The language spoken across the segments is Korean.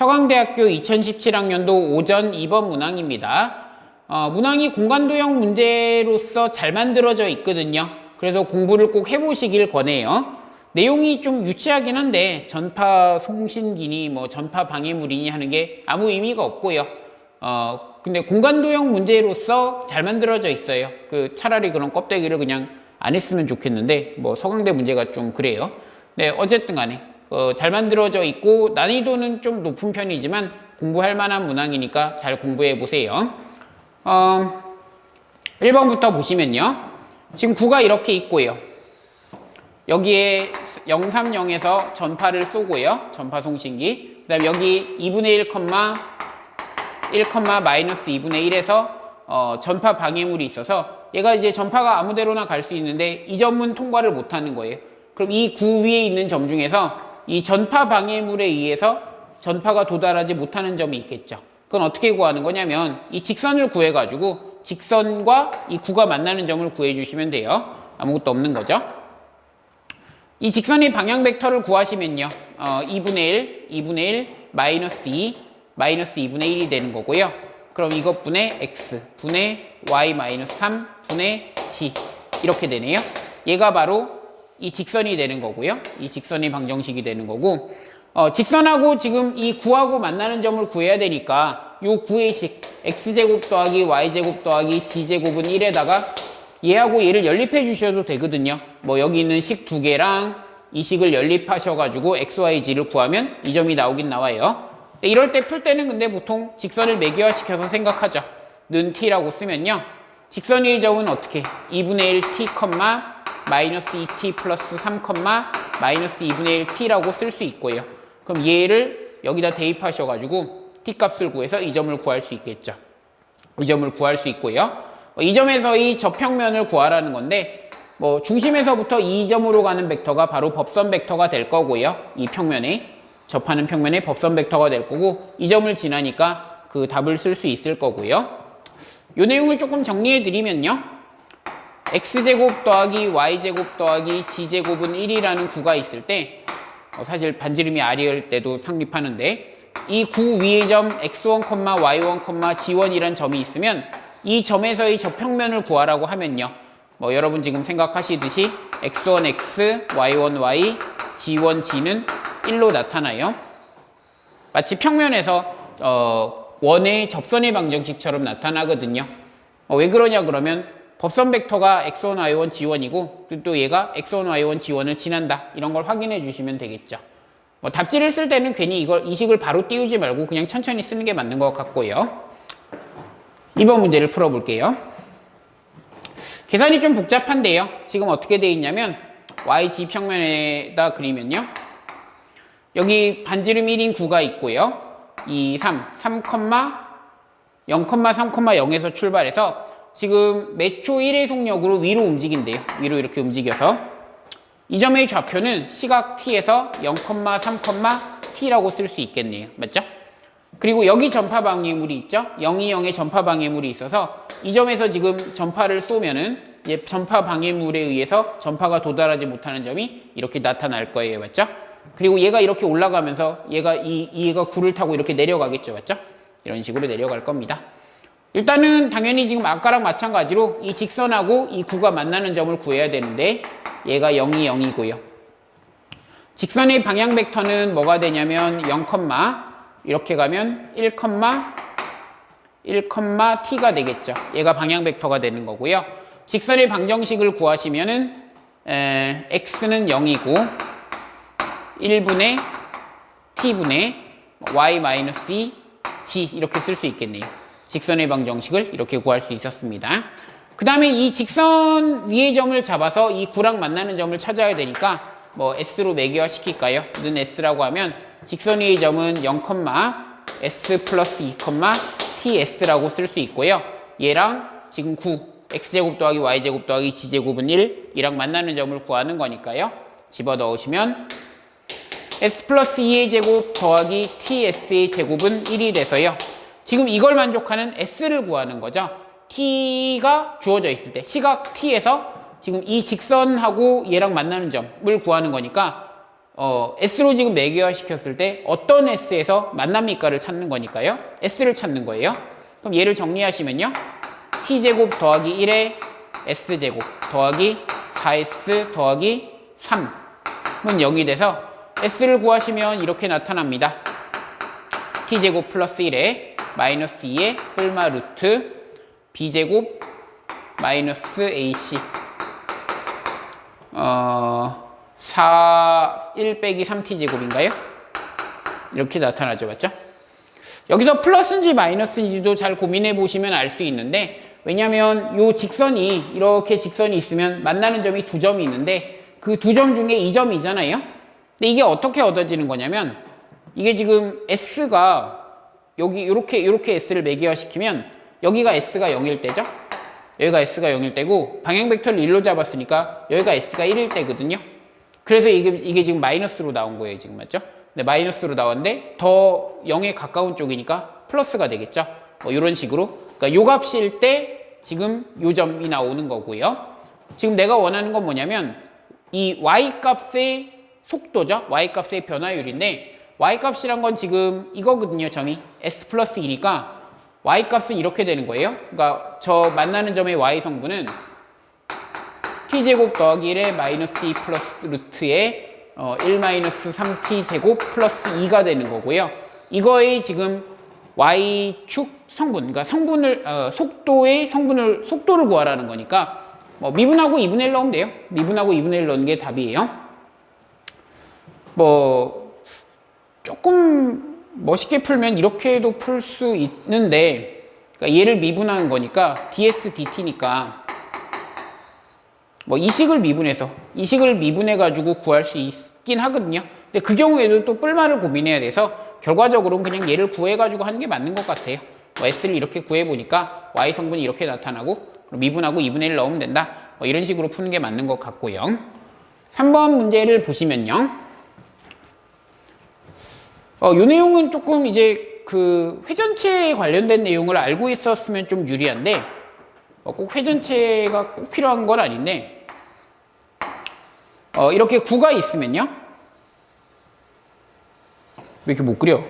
서강대학교 2017학년도 오전 2번 문항입니다. 어, 문항이 공간도형 문제로서 잘 만들어져 있거든요. 그래서 공부를 꼭 해보시길 권해요. 내용이 좀 유치하긴 한데 전파 송신기니 뭐 전파 방해물이니 하는 게 아무 의미가 없고요. 어, 근데 공간도형 문제로서 잘 만들어져 있어요. 그 차라리 그런 껍데기를 그냥 안 했으면 좋겠는데 뭐 서강대 문제가 좀 그래요. 네, 어쨌든 간에 어, 잘 만들어져 있고 난이도는 좀 높은 편이지만 공부할 만한 문항이니까 잘 공부해 보세요. 어, 1번부터 보시면요. 지금 9가 이렇게 있고요. 여기에 030에서 전파를 쏘고요. 전파 송신기. 그 다음에 여기 2분의 1, 1, 마이너스 2분의 1에서 어, 전파 방해물이 있어서 얘가 이제 전파가 아무데로나 갈 수 있는데 이 점은 통과를 못하는 거예요. 그럼 이 구 위에 있는 점 중에서 이 전파 방해물에 의해서 전파가 도달하지 못하는 점이 있겠죠. 그건 어떻게 구하는 거냐면 이 직선을 구해가지고 직선과 이 구가 만나는 점을 구해주시면 돼요. 아무것도 없는 거죠. 이 직선의 방향 벡터를 구하시면요. 어, 2분의 1, 2분의 1, 마이너스 2, 마이너스 2분의 1이 되는 거고요. 그럼 이것 분의 x, 분의 y 마이너스 3, 분의 g 이렇게 되네요. 얘가 바로 이 직선이 되는 거고요. 이 직선의 방정식이 되는 거고 어, 직선하고 지금 이 구하고 만나는 점을 구해야 되니까 요 구의 식 x제곱 더하기 y제곱 더하기 g제곱은 1에다가 얘하고 얘를 연립해 주셔도 되거든요. 뭐 여기 있는 식 두 개랑 이 식을 연립하셔가지고 x, y, g를 구하면 이 점이 나오긴 나와요. 이럴 때 풀 때는 근데 보통 직선을 매개화시켜서 생각하죠. 는 t라고 쓰면요. 직선의 점은 어떻게? 2분의 1 t, 마이너스 2t 플러스 3, 마이너스 2분의 1t라고 쓸 수 있고요. 그럼 얘를 여기다 대입하셔가지고 t 값을 구해서 이 점을 구할 수 있겠죠. 이 점을 구할 수 있고요. 이 점에서 이 저평면을 구하라는 건데 뭐 중심에서부터 이 점으로 가는 벡터가 바로 법선 벡터가 될 거고요. 이 평면에 접하는 평면에 법선 벡터가 될 거고 이 점을 지나니까 그 답을 쓸 수 있을 거고요. 이 내용을 조금 정리해 드리면요. X제곱 더하기 y제곱 더하기 g제곱은 1이라는 구가 있을 때 어, 사실 반지름이 r일 때도 성립하는데 이 구 위의 점 x1, y1, g1이란 점이 있으면 이 점에서의 저평면을 구하라고 하면요. 뭐 여러분 지금 생각하시듯이 x1x, y1y, g1g는 1로 나타나요. 마치 평면에서 어, 원의 접선의 방정식처럼 나타나거든요. 어, 왜 그러냐 그러면 법선 벡터가 x1, y1, g1이고 또 얘가 x1, y1, g1을 지난다. 이런 걸 확인해 주시면 되겠죠. 뭐 답지를 쓸 때는 괜히 이걸 이 식을 바로 띄우지 말고 그냥 천천히 쓰는 게 맞는 것 같고요. 2번 문제를 풀어볼게요. 계산이 좀 복잡한데요. 지금 어떻게 되어 있냐면 yg 평면에다 그리면요. 여기 반지름 1인 9가 있고요. 2, 3, 3, 0,3,0에서 출발해서 지금 매초 1의 속력으로 위로 움직인대요. 위로 이렇게 움직여서 이 점의 좌표는 시각 t에서 0,3,t라고 쓸 수 있겠네요. 맞죠? 그리고 여기 전파 방해물이 있죠? 0, 2, 0의 전파 방해물이 있어서 이 점에서 지금 전파를 쏘면은 이제 전파 방해물에 의해서 전파가 도달하지 못하는 점이 이렇게 나타날 거예요. 맞죠? 그리고 얘가 이렇게 올라가면서 얘가 이, 얘가 굴을 타고 이렇게 내려가겠죠. 맞죠? 이런 식으로 내려갈 겁니다. 일단은 당연히 지금 아까랑 마찬가지로 이 직선하고 이 구가 만나는 점을 구해야 되는데 얘가 0이 0이고요. 직선의 방향 벡터는 뭐가 되냐면 0, 이렇게 가면 1, 1, t가 되겠죠. 얘가 방향 벡터가 되는 거고요. 직선의 방정식을 구하시면은 에, x는 0이고 1분의 t분의 y 마이너스 2 g 이렇게 쓸 수 있겠네요. 직선의 방정식을 이렇게 구할 수 있었습니다. 그 다음에 이 직선 위의 점을 잡아서 이 구랑 만나는 점을 찾아야 되니까 뭐 s로 매개화 시킬까요? 는 s라고 하면 직선 위의 점은 0, s 플러스 2, ts라고 쓸 수 있고요. 얘랑 지금 9, x제곱 더하기 y제곱 더하기 g제곱은 1 이랑 만나는 점을 구하는 거니까요. 집어넣으시면 s 플러스 2의 제곱 더하기 ts의 제곱은 1이 돼서요. 지금 이걸 만족하는 s를 구하는 거죠. t가 주어져 있을 때 시각 t에서 지금 이 직선하고 얘랑 만나는 점을 구하는 거니까 어, S로 지금 매개화 시켰을 때 어떤 S에서 만납니까를 찾는 거니까요. S를 찾는 거예요. 그럼 얘를 정리하시면요. T제곱 더하기 1에 S제곱 더하기 4S 더하기 3은 0이 돼서 S를 구하시면 이렇게 나타납니다. T제곱 플러스 1에 마이너스 2에 뿔마 루트 B제곱 마이너스 AC 어, 4, 1 빼기 3t제곱인가요? 이렇게 나타나죠, 맞죠? 여기서 플러스인지 마이너스인지도 잘 고민해 보시면 알 수 있는데, 왜냐면 요 직선이, 이렇게 직선이 있으면 만나는 점이 두 점이 있는데, 그 두 점 중에 이 점이잖아요? 근데 이게 어떻게 얻어지는 거냐면, 이게 지금 S가 여기 이렇게 이렇게 S를 매개화 시키면 여기가 S가 0일 때죠? 여기가 S가 0일 때고 방향 벡터를 1로 잡았으니까 여기가 S가 1일 때거든요. 그래서 이게, 이게 지금 마이너스로 나온 거예요, 지금 맞죠? 근데 마이너스로 나왔는데 더 0에 가까운 쪽이니까 플러스가 되겠죠? 뭐 이런 식으로. 그러니까 요 값일 때 지금 요 점이 나오는 거고요. 지금 내가 원하는 건 뭐냐면 이 y 값의 속도죠? y 값의 변화율인데 y 값이란 건 지금 이거거든요, 점이. s 플러스 2니까 y 값은 이렇게 되는 거예요. 그러니까 저 만나는 점의 y 성분은 t제곱 더하기 1에 마이너스 2 플러스 루트에 어, 1 마이너스 3t 제곱 플러스 2가 되는 거고요. 이거의 지금 y축 성분, 그러니까 성분을 어, 속도의 성분을 속도를 구하라는 거니까 뭐 미분하고 2분의 1 넣으면 돼요. 미분하고 2분의 1 넣는 게 답이에요. 뭐 조금 멋있게 풀면 이렇게도 풀 수 있는데 그러니까 얘를 미분하는 거니까 ds dt니까 뭐 이식을 미분해서 이식을 미분해 가지고 구할 수 있긴 하거든요. 근데 그 경우에도 또 뿔마를 고민해야 돼서 결과적으로는 그냥 얘를 구해 가지고 하는 게 맞는 것 같아요. 뭐 s를 이렇게 구해 보니까 y 성분이 이렇게 나타나고 미분하고 2분의 1 넣으면 된다. 뭐 이런 식으로 푸는 게 맞는 것 같고요. 3번 문제를 보시면요. 어, 이 내용은 조금 이제 그 회전체에 관련된 내용을 알고 있었으면 좀 유리한데 어, 꼭 회전체가 꼭 필요한 건 아닌데 어, 이렇게 구가 있으면요. 왜 이렇게 못 그려?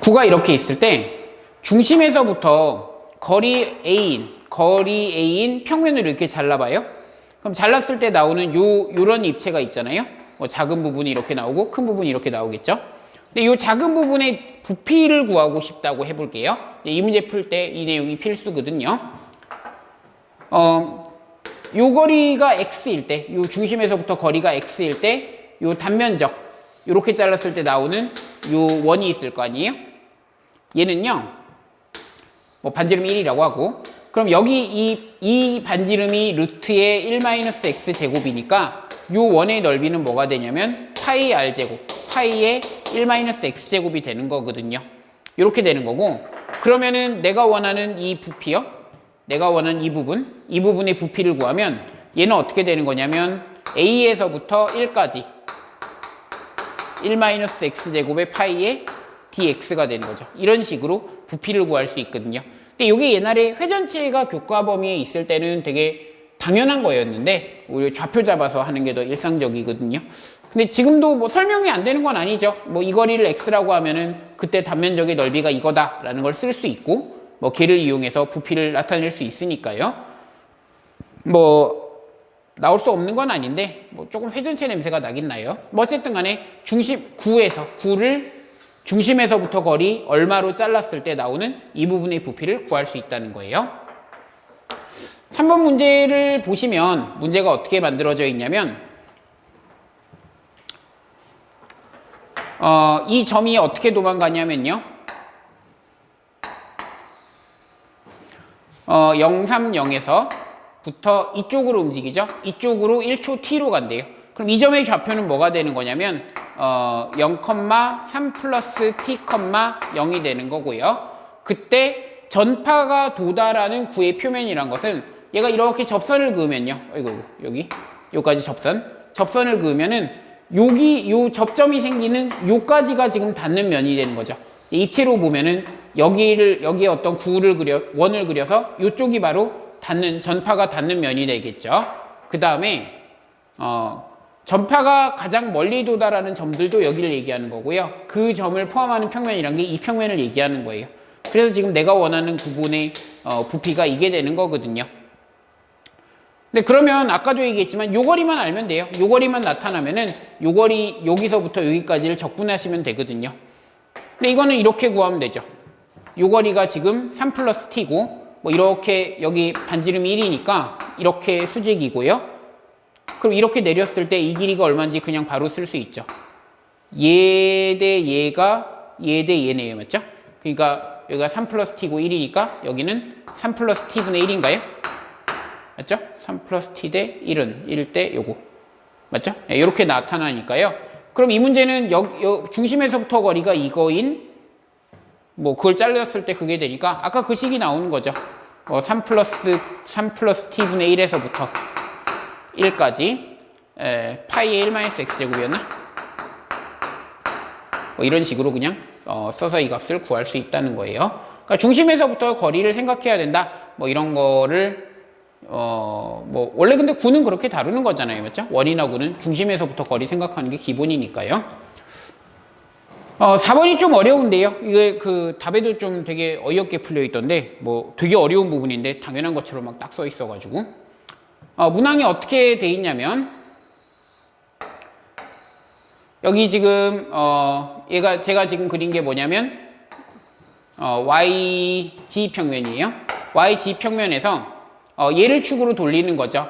구가 이렇게 있을 때 중심에서부터 거리 A인, 거리 A인 평면을 이렇게 잘라봐요. 그럼 잘랐을 때 나오는 요, 요런 입체가 있잖아요. 뭐 작은 부분이 이렇게 나오고 큰 부분이 이렇게 나오겠죠. 근데 요 작은 부분의 부피를 구하고 싶다고 해볼게요. 이 문제 풀 때 이 내용이 필수거든요. 어, 요 거리가 x일 때, 요 중심에서부터 거리가 x일 때, 요 단면적, 요렇게 잘랐을 때 나오는 요 원이 있을 거 아니에요? 얘는요, 뭐 반지름 1이라고 하고, 그럼 여기 이, 이 반지름이 루트의 1-x 제곱이니까 요 원의 넓이는 뭐가 되냐면 파이 r 제곱, 파이의 1-x 제곱이 되는 거거든요. 이렇게 되는 거고, 그러면은 내가 원하는 이 부피요? 내가 원하는 이 부분, 이 부분의 부피를 구하면 얘는 어떻게 되는 거냐면 A에서부터 1까지 1-x 제곱의 파이의 dx가 되는 거죠. 이런 식으로 부피를 구할 수 있거든요. 근데 이게 옛날에 회전체가 교과 범위에 있을 때는 되게 당연한 거였는데 오히려 좌표 잡아서 하는 게 더 일상적이거든요. 근데 지금도 뭐 설명이 안 되는 건 아니죠. 뭐 이 거리를 x라고 하면은 그때 단면적의 넓이가 이거다라는 걸 쓸 수 있고 뭐 걔를 이용해서 부피를 나타낼 수 있으니까요. 뭐 나올 수 없는 건 아닌데 뭐 조금 회전체 냄새가 나긴 나요. 뭐 어쨌든 간에 중심 9에서 9를 중심에서부터 거리 얼마로 잘랐을 때 나오는 이 부분의 부피를 구할 수 있다는 거예요. 3번 문제를 보시면 문제가 어떻게 만들어져 있냐면 어, 이 점이 어떻게 도망가냐면요. 어, 030에서 부터 이쪽으로 움직이죠. 이쪽으로 1초 t로 간대요. 그럼 이 점의 좌표는 뭐가 되는 거냐면 어, 0,3 플러스 t, 0이 되는 거고요. 그때 전파가 도달하는 구의 표면이란 것은 얘가 이렇게 접선을 그으면요. 어이구, 여기, 여기까지 접선. 접선을 그으면은 여기, 요 접점이 생기는 요까지가 지금 닿는 면이 되는 거죠. 입체로 보면은 여기를, 여기에 어떤 구를 그려, 원을 그려서 요쪽이 바로 닿는 전파가 닿는 면이 되겠죠. 그 다음에 어, 전파가 가장 멀리 도달하는 점들도 여기를 얘기하는 거고요. 그 점을 포함하는 평면이란 게 이 평면을 얘기하는 거예요. 그래서 지금 내가 원하는 구분의 어, 부피가 이게 되는 거거든요. 근데 그러면 아까도 얘기했지만 요거리만 알면 돼요. 요거리만 나타나면은 요거리 여기서부터 여기까지를 적분하시면 되거든요. 근데 이거는 이렇게 구하면 되죠. 요거리가 지금 3 플러스 t고 뭐 이렇게 여기 반지름이 1이니까 이렇게 수직이고요. 그럼 이렇게 내렸을 때 이 길이가 얼마인지 그냥 바로 쓸 수 있죠. 얘 대 얘가 얘 대 얘네요. 맞죠? 그러니까 여기가 3 플러스 t고 1이니까 여기는 3 플러스 t분의 1인가요? 맞죠? 3 플러스 t 대 1은 1 대 요거. 맞죠? 네, 이렇게 나타나니까요. 그럼 이 문제는 여, 여, 중심에서부터 거리가 이거인 뭐 그걸 잘랐을 때 그게 되니까 아까 그 식이 나오는 거죠. 어, 3 플러스 3 플러스 t분의 1에서부터 1까지 에, 파이의 1 마이너스 x제곱이었나? 뭐 이런 식으로 그냥 어, 써서 이 값을 구할 수 있다는 거예요. 그러니까 중심에서부터 거리를 생각해야 된다. 뭐 이런 거를 어, 뭐 원래 근데 구는 그렇게 다루는 거잖아요. 맞죠? 원이나 구는 중심에서부터 거리 생각하는 게 기본이니까요. 어, 4번이 좀 어려운데요. 이게 그 답에도 좀 되게 어이없게 풀려 있던데 뭐 되게 어려운 부분인데 당연한 것처럼 막 딱 써 있어 가지고 어, 문항이 어떻게 돼 있냐면 여기 지금 어, 얘가 제가 지금 그린 게 뭐냐면 어, YG 평면이에요. YG 평면에서 어, 얘를 축으로 돌리는 거죠.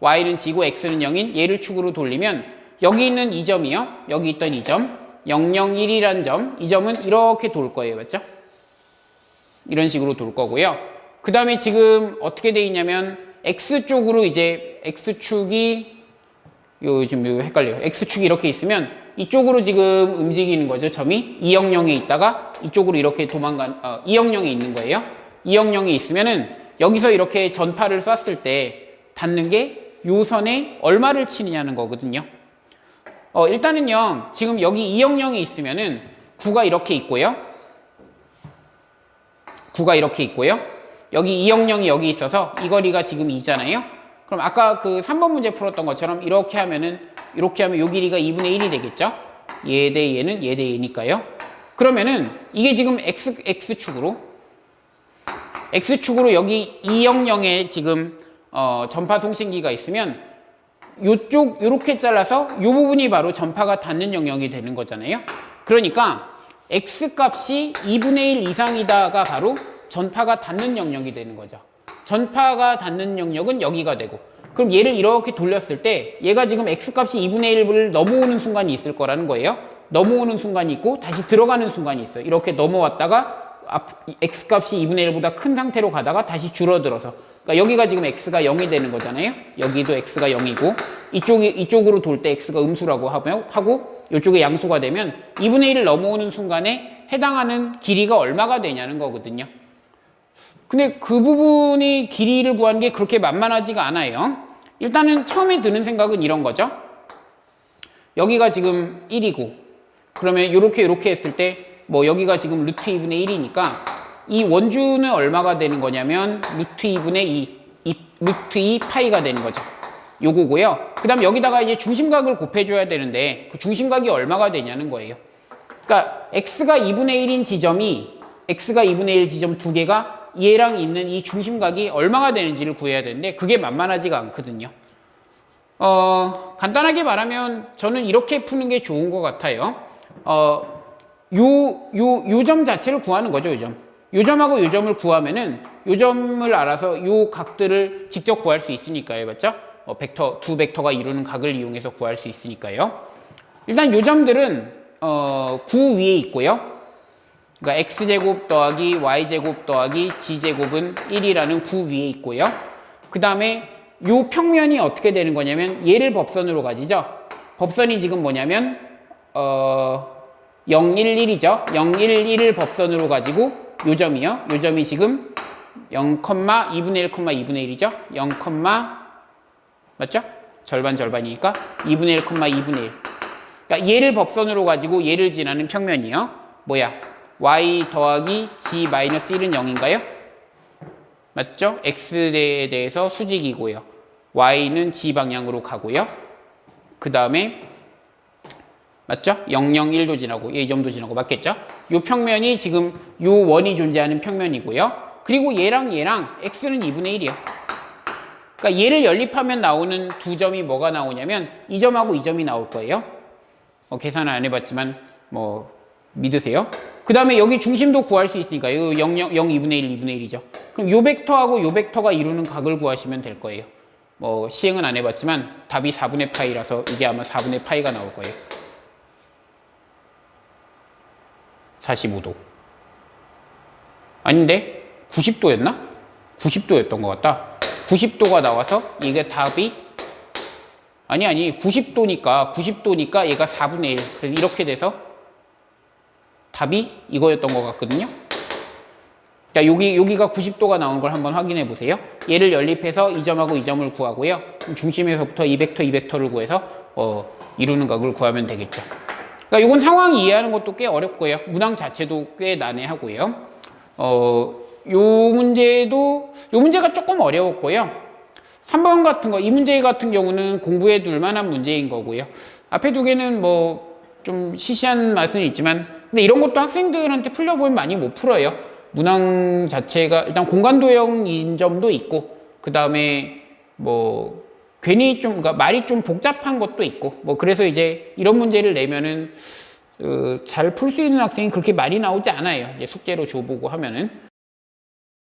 Y는 G고 X는 0인 얘를 축으로 돌리면 여기 있는 이 점이요. 여기 있던 이 점, 001이란 점, 이 점은 이렇게 돌 거예요. 맞죠? 이런 식으로 돌 거고요. 그 다음에 지금 어떻게 돼 있냐면 X쪽으로 이제 X축이 요 지금 요 헷갈려요. X축이 이렇게 있으면 이쪽으로 지금 움직이는 거죠. 점이 200에 있다가 이쪽으로 이렇게 도망간 어, 200에 있는 거예요. 200에 있으면은 여기서 이렇게 전파를 쐈을 때 닿는 게 요 선에 얼마를 치느냐는 거거든요. 어, 일단은요. 지금 여기 200에 있으면은 9가 이렇게 있고요. 9가 이렇게 있고요. 여기 200이 여기 있어서 이 거리가 지금 2잖아요. 그럼 아까 그 3번 문제 풀었던 것처럼 이렇게 하면은 이렇게 하면 요 길이가 2분의 1이 되겠죠? 얘 대 얘는 얘 대 얘니까요. 그러면은 이게 지금 x x축으로 x축으로 여기 200에 지금 어, 전파 송신기가 있으면 요쪽 요렇게 잘라서 요 부분이 바로 전파가 닿는 영역이 되는 거잖아요. 그러니까 x 값이 2분의 1 이상이다가 바로 전파가 닿는 영역이 되는 거죠. 전파가 닿는 영역은 여기가 되고 그럼 얘를 이렇게 돌렸을 때 얘가 지금 x 값이 2분의 1을 넘어오는 순간이 있을 거라는 거예요. 넘어오는 순간이 있고 다시 들어가는 순간이 있어요. 이렇게 넘어왔다가 앞, x 값이 2분의 1보다 큰 상태로 가다가 다시 줄어들어서 그러니까 여기가 지금 x가 0이 되는 거잖아요. 여기도 x가 0이고 이쪽이 이쪽으로 돌 때 x가 음수라고 하며, 하고 이쪽에 양수가 되면 2분의 1을 넘어오는 순간에 해당하는 길이가 얼마가 되냐는 거거든요. 근데 그 부분이 길이를 구하는 게 그렇게 만만하지가 않아요. 일단은 처음에 드는 생각은 이런 거죠. 여기가 지금 1이고 그러면 이렇게 이렇게 했을 때 뭐 여기가 지금 루트 2분의 1이니까 이 원주는 얼마가 되는 거냐면 루트 2분의 2, 이, 루트 2 파이가 되는 거죠. 요거고요. 그 다음 여기다가 이제 중심각을 곱해줘야 되는데 그 중심각이 얼마가 되냐는 거예요. 그러니까 x가 2분의 1인 지점이 x가 2분의 1 지점 두 개가 얘랑 있는 이 중심각이 얼마가 되는지를 구해야 되는데 그게 만만하지가 않거든요. 어, 간단하게 말하면 저는 이렇게 푸는 게 좋은 것 같아요. 어, 요, 요, 요 점 자체를 구하는 거죠, 요 점. 요 점하고 요 점을 구하면은 요 점을 알아서 요 각들을 직접 구할 수 있으니까요, 맞죠? 어, 벡터, 두 벡터가 이루는 각을 이용해서 구할 수 있으니까요. 일단 요 점들은, 어, 구 위에 있고요. 그러니까 x제곱 더하기 y제곱 더하기 g제곱은 1이라는 구 위에 있고요. 그 다음에 요 평면이 어떻게 되는 거냐면 얘를 법선으로 가지죠. 법선이 지금 뭐냐면 어 0, 1, 1이죠. 0, 1, 1을 법선으로 가지고 요 점이요. 요 점이 지금 0, 2분의 1, 2분의 1이죠. 0, 맞죠? 절반 절반이니까 2분의 1, 2분의 1. 그러니까 얘를 법선으로 가지고 얘를 지나는 평면이요. 뭐야? Y 더하기 g 마이너스 1은 0인가요? 맞죠? x에 대해서 수직이고요. y는 g 방향으로 가고요. 그 다음에 맞죠? 0, 0, 1도 지나고 이 점도 지나고 맞겠죠? 이 평면이 지금 이 원이 존재하는 평면이고요. 그리고 얘랑 얘랑 x는 2분의 1이요. 그러니까 얘를 연립하면 나오는 두 점이 뭐가 나오냐면 이 점하고 이 점이 나올 거예요. 어, 계산을 안 해봤지만 뭐 믿으세요. 그 다음에 여기 중심도 구할 수 있으니까 이 0, 0, 0, 2분의 1, 2분의 1이죠. 그럼 요 벡터하고 요 벡터가 이루는 각을 구하시면 될 거예요. 뭐 시행은 안 해봤지만 답이 4분의 파이라서 이게 아마 4분의 파이가 나올 거예요. 45도. 아닌데? 90도였나? 90도였던 것 같다. 90도가 나와서 이게 답이 아니 아니 90도니까 90도니까 얘가 4분의 1 그래서 이렇게 돼서 답이 이거였던 것 같거든요. 자 여기 여기가 90도가 나온 걸 한번 확인해 보세요. 얘를 연립해서 이 점하고 이 점을 구하고요. 중심에서부터 이 벡터 이 벡터를 구해서 어, 이루는 각을 구하면 되겠죠. 그러니까 이건 상황 이해하는 것도 꽤 어렵고요. 문항 자체도 꽤 난해하고요. 어, 요 문제도 요 문제가 조금 어려웠고요. 3번 같은 거, 이 문제 같은 경우는 공부해 둘 만한 문제인 거고요. 앞에 두 개는 뭐 좀 시시한 맛은 있지만, 근데 이런 것도 학생들한테 풀려보면 많이 못 풀어요. 문항 자체가 일단 공간도형인 점도 있고, 그 다음에 뭐 괜히 좀, 그러니까 말이 좀 복잡한 것도 있고, 뭐 그래서 이제 이런 문제를 내면은 어, 잘풀 수 있는 학생이 그렇게 많이 나오지 않아요. 이제 숙제로 줘보고 하면은.